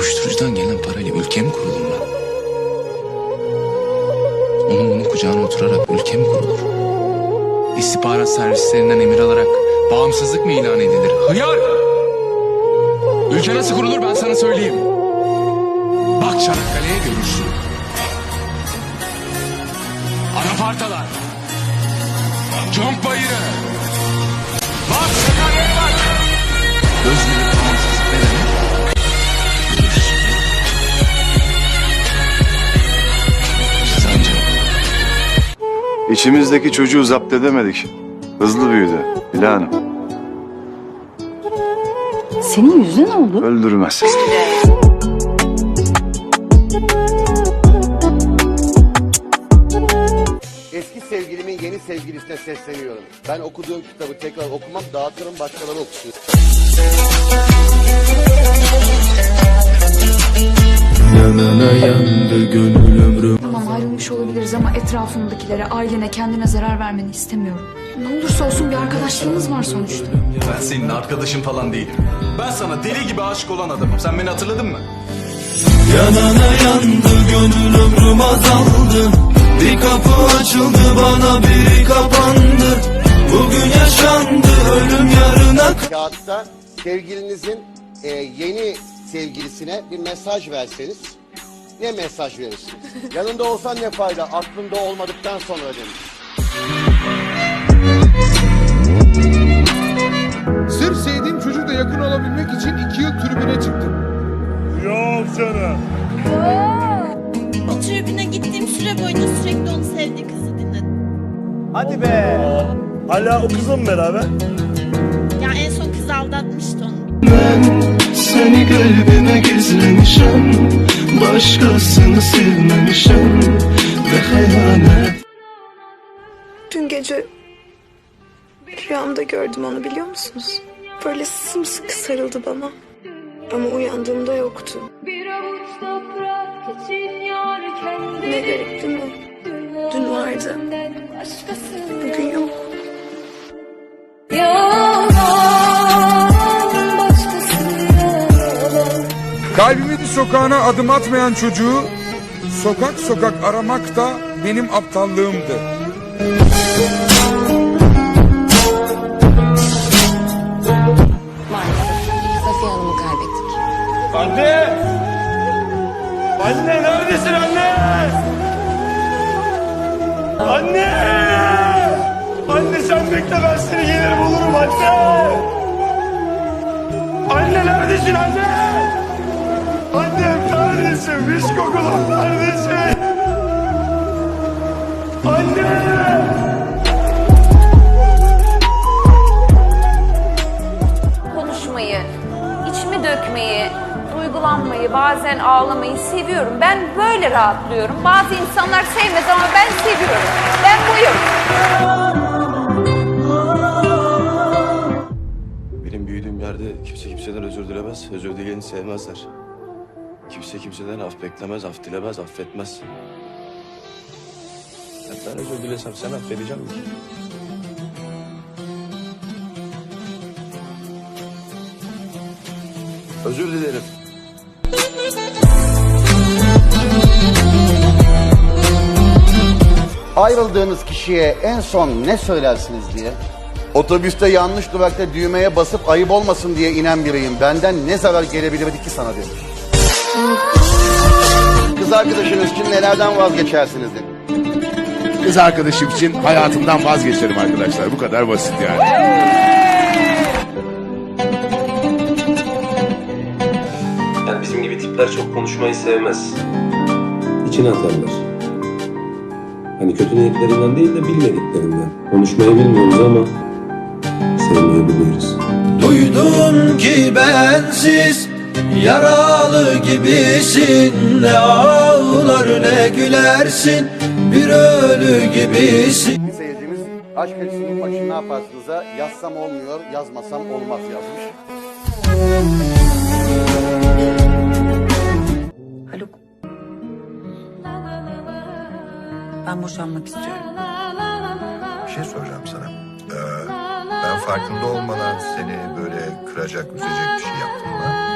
Uyuşturucudan gelen parayla ülke mi kurulur lan? Onun bunun kucağına oturarak ülke mi kurulur? İstihbarat servislerinden emir alarak bağımsızlık mı ilan edilir? Hıyar! Ülke nasıl kurulur ben sana söyleyeyim. Bak Çanakkale'ye görürsün. Anafartalar. İçimizdeki çocuğu zapt edemedik. Hızlı büyüdü. Hila Hanım. Senin yüzüne ne oldu? Öldürmez. Eski sevgilimin yeni sevgilisine sesleniyorum. Ben okuduğum kitabı tekrar okumam, dağıtırım başkaları okusun. Yanına yandı gönül ömrüm. Tamam ayrılmış olabiliriz ama etrafındakilere, ailene, kendine zarar vermeni istemiyorum. Ne olursa olsun bir arkadaşlığımız var sonuçta. Ben senin arkadaşın falan değilim. Ben sana deli gibi aşık olan adamım. Sen beni hatırladın mı? Yanana yandı gönül ömrüm azaldı Bir kapı açıldı bana biri kapandı Bugün yaşandı ölüm yarına Kağıtta sevgilinizin e, yeni sevgilisine bir mesaj verseniz ne mesaj verirsiniz? Yanında olsan ne fayda, aklında olmadıktan sonra demiş. Sırf sevdiğim çocukla yakın olabilmek için iki yıl tribüne çıktım. O tribüne gittiğim süre boyunca sürekli onu sevdiği kızı dinledim. Hadi be Hala o kızla mı beraber? Ya en son kız aldatmıştı onu. Ben seni kalbime gizlemişim Başkasını sevmemişim Ve hayalet Dün gece rüyamda gördüm onu biliyor musunuz? Böyle sımsıkı sarıldı bana. Ama uyandığımda yoktu. Ne garip değil mi? Dün vardı. Bugün yok. Kalbimin sokağına adım atmayan çocuğu sokak sokak aramak da benim aptallığımdı. Safiye Hanım'ı kaybettik. Anne! Anne neredesin anne? Anne! Anne sen bekle ben seni gelir bulurum anne! Anne neredesin anne? Annem neredesin? Viş kokulum neredesin? Anne! Konuşmayı, içimi dökmeyi, duygulanmayı, bazen ağlamayı seviyorum. Ben böyle rahatlıyorum. Bazı insanlar sevmez ama ben seviyorum. Ben buyum. Benim büyüdüğüm yerde kimse kimseden özür dilemez. Özür dileyeni sevmezler. Kimse kimseden af beklemez, af dilemez, affetmez. Ya ben özür dilesem sen affedeceğim mi? Özür dilerim. Ayrıldığınız kişiye en son ne söylersiniz diye. Otobüste yanlış durakta düğmeye basıp ayıp olmasın diye inen biriyim. Benden ne zarar gelebilirdi ki sana demiş. Kız arkadaşınız için nelerden vazgeçersiniz demiş. Kız arkadaşım için hayatımdan vazgeçerim arkadaşlar. Bu kadar basit yani. Yani bizim gibi tipler çok konuşmayı sevmez. İçine atarlar. Hani kötü niyetlerinden değil de bilmediklerinden. Konuşmayı bilmiyoruz ama sevmeyi biliyoruz. Duydum ki bensiz yaralı gibisin Ne ağlar ne gülersin bir ölü gibisin seyircimiz aşk acısının başını ne yaparsınız'a yazsam olmuyor, yazmasam olmaz yazmış. Haluk. Ben boşanmak istiyorum. Bir şey soracağım sana. Ee, ben farkında olmadan seni böyle kıracak, üzecek bir şey yaptım mı?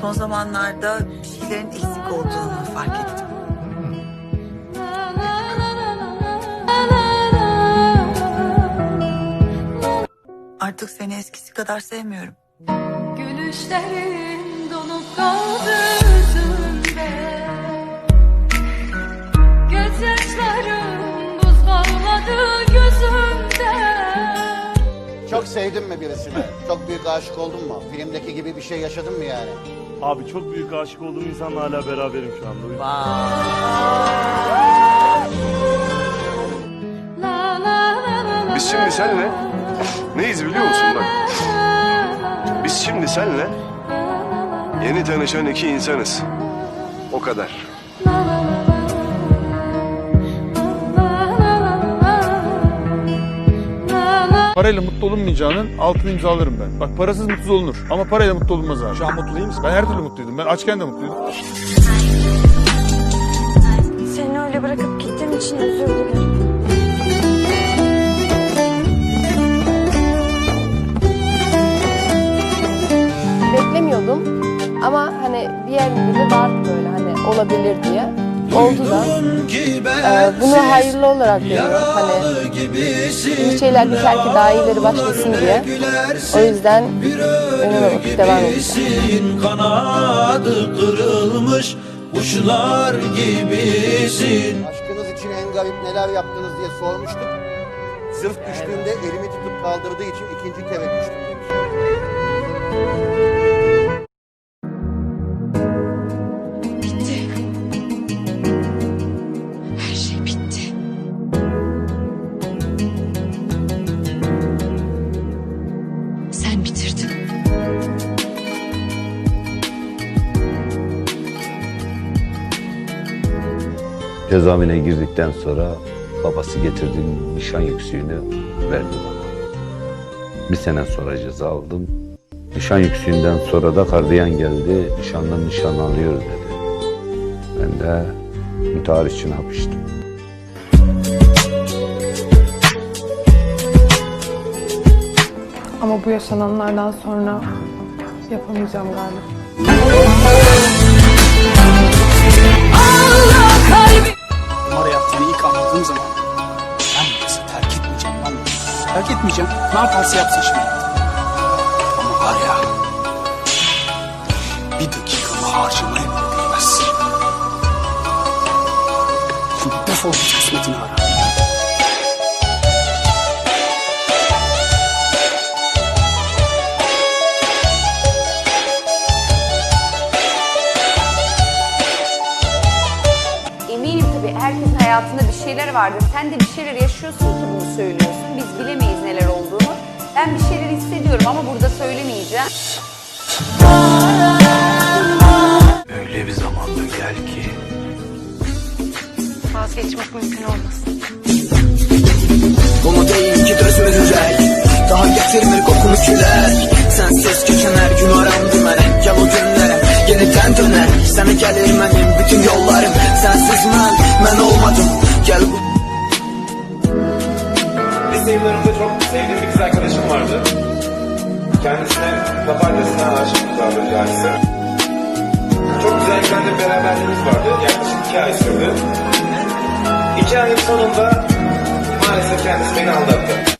Son zamanlarda bir şeylerin eksik olduğunu fark ettim. Artık seni eskisi kadar sevmiyorum. Gülüşlerin donup kaldı yüzümde Gözyaşlarım buz kalmadı gözümde Çok sevdin mi birisini? Çok büyük aşık oldun mu? Filmdeki gibi bir şey yaşadın mı yani? Abi çok büyük aşık olduğum insanla hala beraberim şu anda. Biz şimdi senle neyiz biliyor musun bak? Biz şimdi senle yeni tanışan iki insanız. O kadar. Parayla mutlu olunmayacağının altını imzalarım ben. Bak parasız mutsuz olunur ama parayla mutlu olunmaz abi. Şu an mutlu değil misin? Ben her türlü mutluydum. Ben açken de mutluydum. Seni öyle bırakıp gittiğim için özür dilerim Beklemiyordum ama hani bir yerinde de vardı böyle hani olabilir diye. Oldu Ee, bunu hayırlı olarak görüyorum. Hani iyi şeyler biter ki daha iyileri başlasın diye. O yüzden önüme bakıp devam edeceğim. Kanadı kırılmış kuşlar gibisin. Aşkınız için en garip neler yaptınız diye sormuştuk. Zırh düştüğünde elimi tutup kaldırdığı için ikinci kere düştüm demiş. Cezaevine girdikten sonra babası getirdiğim nişan yüksüğünü verdi bana. Bir sene sonra ceza aldım. Nişan yüksüğünden sonra da gardiyan geldi. Nişanlı nişan alıyor dedi. Ben de intihar için hapıştım. Ama bu yaşananlardan sonra yapamayacağım galiba. Anladığım zaman ben bu kızı terk etmeyeceğim lan. Terk etmeyeceğim. Ne yaparsa yapsın şimdi. Ama var ya bir dakikamı harcamaya bile değmez. Şimdi defol git kısmetini ara. Hayatında bir şeyler vardır. Sen de bir şeyler yaşıyorsun ki bunu söylüyorsun. Biz bilemeyiz neler olduğunu. Ben bir şeyler hissediyorum ama burada söylemeyeceğim. Öyle bir zamanda gel ki Vazgeçmek mümkün olmasın Bunu değil ki dözmür yürek Daha getirmir kokunu külək Sensiz geçen her gün aram dümerek Gel o günlere yeniden döner Sana gelir benim bütün yollarım Sensiz ben, ben olmadım Gel bu Lise yıllarımda çok sevdiğim bir kız arkadaşım vardı. Kendisine papardasına aşık tabiri caizse. Çok güzel de beraberliğimiz vardı. Yaklaşık iki ay sürdü. İki ayın sonunda maalesef kendisi beni aldattı.